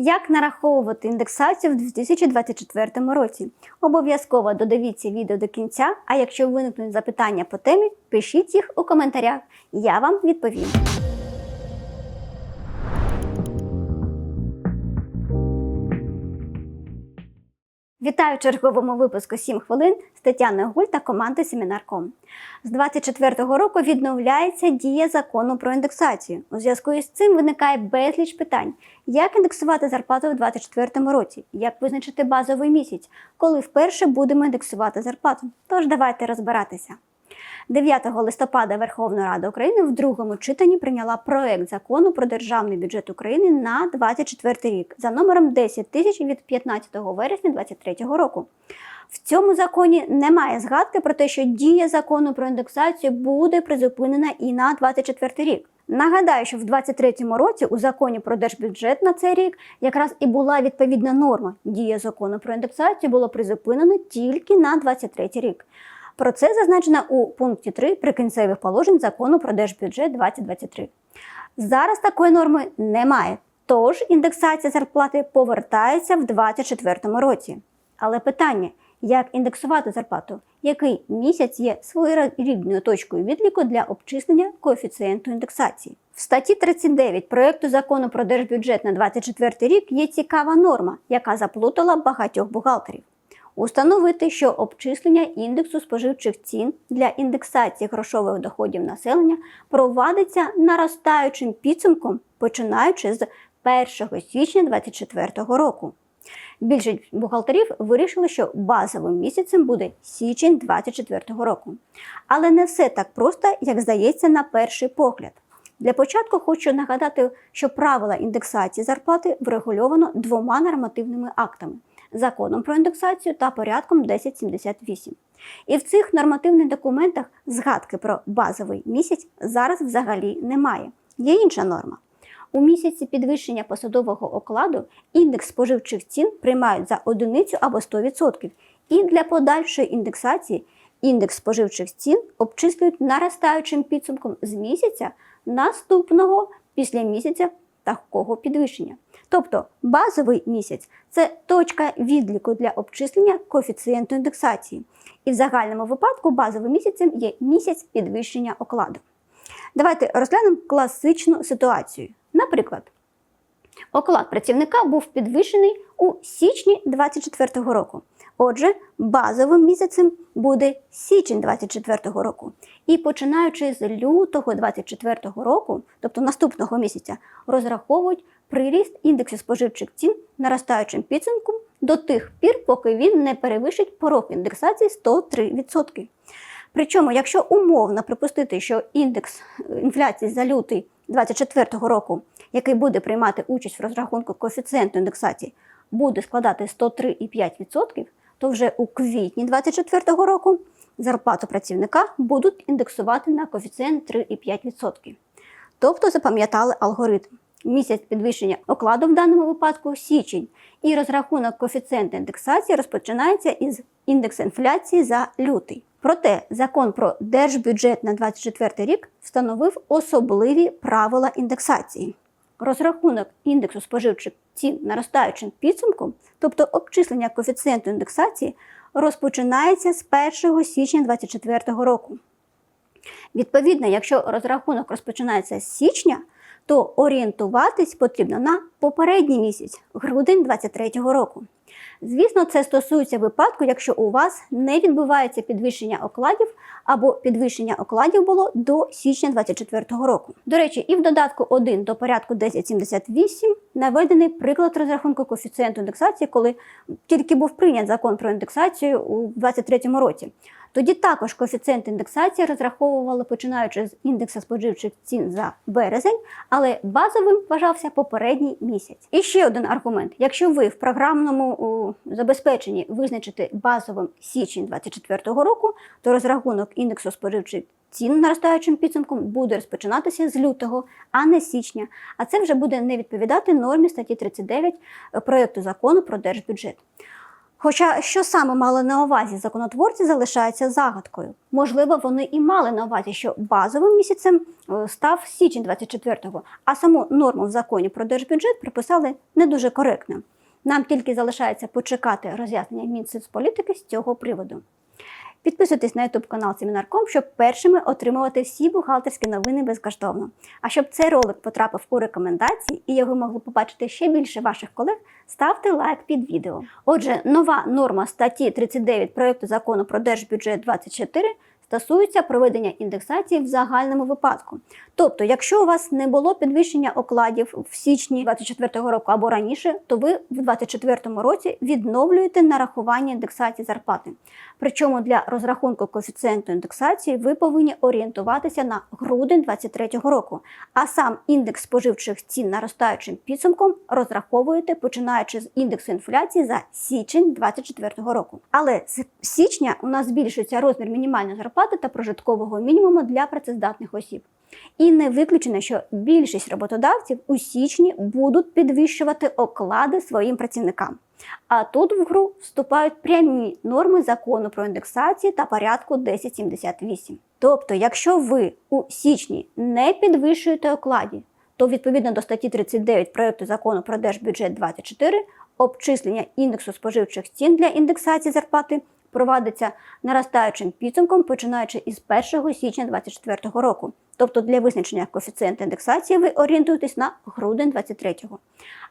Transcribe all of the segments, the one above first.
Як нараховувати індексацію в 2024 році? Обов'язково додивіться відео до кінця, а якщо виникнуть запитання по темі, пишіть їх у коментарях. Я вам відповім. Вітаю в черговому випуску «7 хвилин з Тетяною Гуль та команди Семінарком. З 24-го року відновляється дія закону про індексацію. У зв'язку із цим виникає безліч питань: як індексувати зарплату в 2024 році, як визначити базовий місяць, коли вперше будемо індексувати зарплату. Тож давайте розбиратися. 9 листопада Верховна Рада України в другому читанні прийняла проект закону про державний бюджет України на 2024 рік за номером 10 тисяч від 15 вересня 2023 року. В цьому законі немає згадки про те, що дія закону про індексацію буде призупинена і на 2024 рік. Нагадаю, що в 2023 році у законі про держбюджет на цей рік якраз і була відповідна норма. Дія закону про індексацію було призупинено тільки на 2023 рік. Про це зазначено у пункті 3 прикінцевих положень закону про держбюджет 2023. Зараз такої норми немає, тож індексація зарплати повертається в 2024 році. Але питання, як індексувати зарплату, який місяць є своєрідною точкою відліку для обчислення коефіцієнту індексації? В статті 39 проєкту закону про держбюджет на 2024 рік є цікава норма, яка заплутала багатьох бухгалтерів. Установити, що обчислення індексу споживчих цін для індексації грошових доходів населення провадиться наростаючим підсумком, починаючи з 1 січня 2024 року. Більшість бухгалтерів вирішили, що базовим місяцем буде січень 2024 року. Але не все так просто, як здається на перший погляд. Для початку хочу нагадати, що правила індексації зарплати врегульовано двома нормативними актами законом про індексацію та порядком 1078. І в цих нормативних документах згадки про базовий місяць зараз взагалі немає. Є інша норма. У місяці підвищення посадового окладу індекс споживчих цін приймають за одиницю або 100%. І для подальшої індексації індекс споживчих цін обчислюють наростаючим підсумком з місяця наступного після місяця такого підвищення. Тобто базовий місяць це точка відліку для обчислення коефіцієнту індексації. І в загальному випадку базовим місяцем є місяць підвищення окладу. Давайте розглянемо класичну ситуацію. Наприклад, оклад працівника був підвищений у січні 2024 року. Отже, базовим місяцем буде січень 2024 року. І починаючи з лютого 2024 року, тобто наступного місяця, розраховують приріст індексу споживчих цін наростаючим підсумком до тих пір, поки він не перевищить порог індексації 103%. Причому, якщо умовно припустити, що індекс е, інфляції за лютий 2024 року, який буде приймати участь в розрахунку коефіцієнту індексації, буде складати 103,5%, то вже у квітні 2024 року зарплату працівника будуть індексувати на коефіцієнт 3,5%. Тобто запам'ятали алгоритм. Місяць підвищення окладу в даному випадку січень, і розрахунок коефіцієнту індексації розпочинається із індексу інфляції за лютий. Проте закон про держбюджет на 2024 рік встановив особливі правила індексації. Розрахунок індексу споживчих цін наростаючим підсумком, тобто обчислення коефіцієнту індексації, розпочинається з 1 січня 2024 року. Відповідно, якщо розрахунок розпочинається з січня, то орієнтуватись потрібно на попередній місяць, грудень 2023 року. Звісно, це стосується випадку, якщо у вас не відбувається підвищення окладів або підвищення окладів було до січня 2024 року. До речі, і в додатку 1 до порядку 1078 наведений приклад розрахунку коефіцієнту індексації, коли тільки був прийнят закон про індексацію у 2023 році. Тоді також коефіцієнт індексації розраховували починаючи з індекса споживчих цін за березень, але базовим вважався попередній місяць. І ще один аргумент: якщо ви в програмному у, забезпеченні визначите базовим січень 2024 року, то розрахунок індексу споживчих цін наростаючим підсумком буде розпочинатися з лютого, а не січня. А це вже буде не відповідати нормі статті 39 проєкту закону про держбюджет. Хоча що саме мали на увазі законотворці, залишається загадкою. Можливо, вони і мали на увазі, що базовим місяцем е, став січень 24-го, а саму норму в законі про держбюджет приписали не дуже коректно. Нам тільки залишається почекати роз'яснення Мінсоцполітики з цього приводу. Підписуйтесь на YouTube канал Семінарком, щоб першими отримувати всі бухгалтерські новини безкоштовно. А щоб цей ролик потрапив у рекомендації і його могли побачити ще більше ваших колег, ставте лайк під відео. Отже, нова норма статті 39 проекту закону про держбюджет 24 стосується проведення індексації в загальному випадку. Тобто, якщо у вас не було підвищення окладів в січні 2024 року або раніше, то ви в 2024 році відновлюєте нарахування індексації зарплати. Причому для розрахунку коефіцієнту індексації ви повинні орієнтуватися на грудень 2023 року, а сам індекс споживчих цін наростаючим підсумком розраховуєте починаючи з індексу інфляції за січень 2024 року. Але з січня у нас збільшується розмір мінімальної зарплати та прожиткового мінімуму для працездатних осіб. І не виключено, що більшість роботодавців у січні будуть підвищувати оклади своїм працівникам. А тут в гру вступають прямі норми закону про індексацію та порядку 1078. Тобто, якщо ви у січні не підвищуєте окладі, то відповідно до статті 39 проекту закону про держбюджет 24 обчислення індексу споживчих цін для індексації зарплати провадиться наростаючим підсумком, починаючи із 1 січня 2024 року. Тобто для визначення коефіцієнту індексації ви орієнтуєтесь на грудень 2023.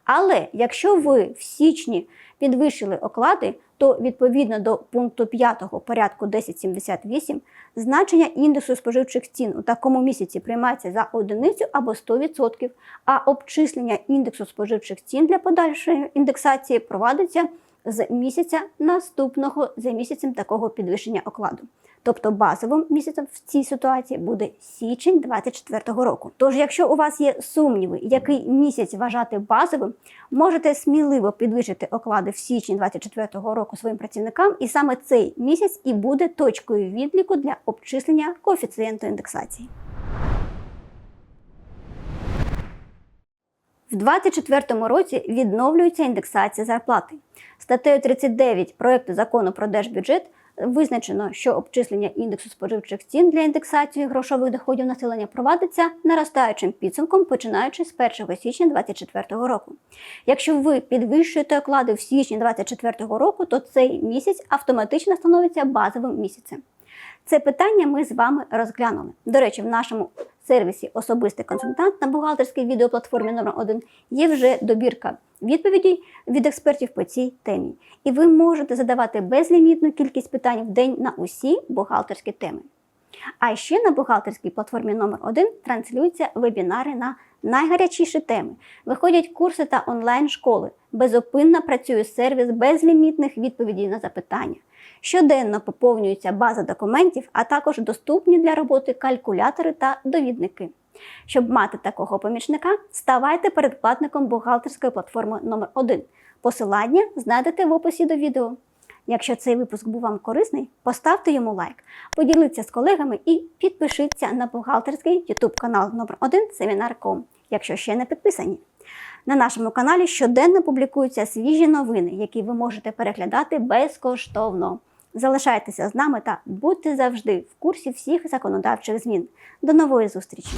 Але якщо ви в січні підвищили оклади, то відповідно до пункту 5 порядку 1078 значення індексу споживчих цін у такому місяці приймається за одиницю або 100%, а обчислення індексу споживчих цін для подальшої індексації провадиться з місяця наступного за місяцем такого підвищення окладу. Тобто базовим місяцем в цій ситуації буде січень 2024 року. Тож, якщо у вас є сумніви, який місяць вважати базовим, можете сміливо підвищити оклади в січні 2024 року своїм працівникам, і саме цей місяць і буде точкою відліку для обчислення коефіцієнту індексації. В 2024 році відновлюється індексація зарплати. Статтею 39 проекту закону про держбюджет визначено, що обчислення індексу споживчих цін для індексації грошових доходів населення провадиться наростаючим підсумком, починаючи з 1 січня 2024 року. Якщо ви підвищуєте оклади в січні 2024 року, то цей місяць автоматично становиться базовим місяцем. Це питання ми з вами розглянули. До речі, в нашому сервісі Особистий консультант на бухгалтерській відеоплатформі номер 1 є вже добірка відповідей від експертів по цій темі. І ви можете задавати безлімітну кількість питань в день на усі бухгалтерські теми. А ще на бухгалтерській платформі номер 1 транслюються вебінари на найгарячіші теми. Виходять курси та онлайн-школи. Безупинно працює сервіс безлімітних відповідей на запитання. Щоденно поповнюється база документів, а також доступні для роботи калькулятори та довідники. Щоб мати такого помічника, ставайте передплатником бухгалтерської платформи номер 1 Посилання знайдете в описі до відео. Якщо цей випуск був вам корисний, поставте йому лайк, поділіться з колегами і підпишіться на бухгалтерський YouTube канал номер 1 Семінар.ком, якщо ще не підписані. На нашому каналі щоденно публікуються свіжі новини, які ви можете переглядати безкоштовно. Залишайтеся з нами та будьте завжди в курсі всіх законодавчих змін. До нової зустрічі!